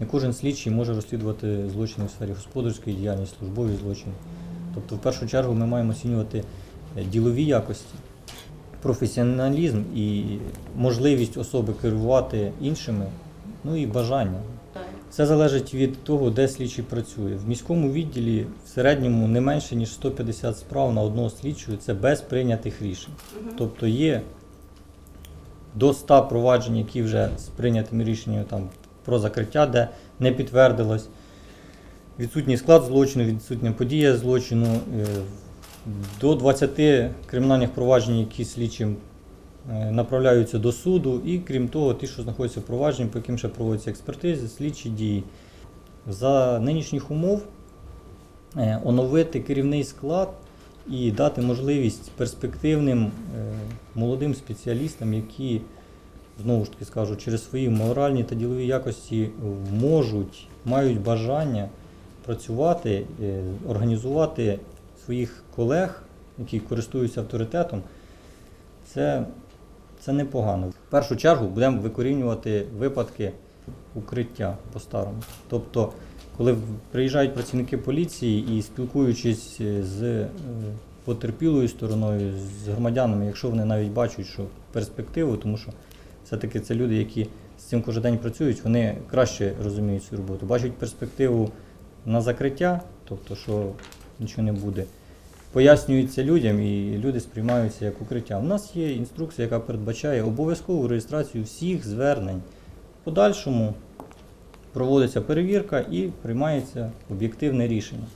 Не кожен слідчий може розслідувати злочини в сфері господарської діяльності, службові злочини. Тобто, в першу чергу, ми маємо оцінювати е, ділові якості, професіоналізм і можливість особи керувати іншими, ну і бажання. Все залежить від того, де слідчий працює. В міському відділі в середньому не менше ніж 150 справ на одного слідчого це без прийнятих рішень. Тобто є до 100 проваджень, які вже з прийнятими рішеннями там, про закриття, де не підтвердилось. Відсутній склад злочину, відсутня подія злочину. е, До 20 кримінальних проваджень, які слідчим е, направляються до суду, і крім того, ті, що знаходяться в провадженні, по яким ще проводяться експертизи, слідчі дії. За нинішніх умов е, оновити керівний склад і дати можливість перспективним молодим спеціалістам, які, знову ж таки скажу, через свої моральні та ділові якості можуть, мають бажання працювати, е, організувати своїх колег, які користуються авторитетом, це, це непогано. В першу чергу будемо викорінювати випадки укриття по-старому. Тобто, коли приїжджають працівники поліції і спілкуючись е, з е, потерпілою стороною, з громадянами, якщо вони навіть бачать, що перспективу, тому що все-таки це люди, які з цим кожен день працюють, вони краще розуміють цю роботу, бачать перспективу на закриття, тобто, що нічого не буде. Пояснюється людям і люди сприймаються як укриття. У нас є інструкція, яка передбачає обов'язкову реєстрацію всіх звернень. Подальшому проводиться перевірка і приймається об'єктивне рішення.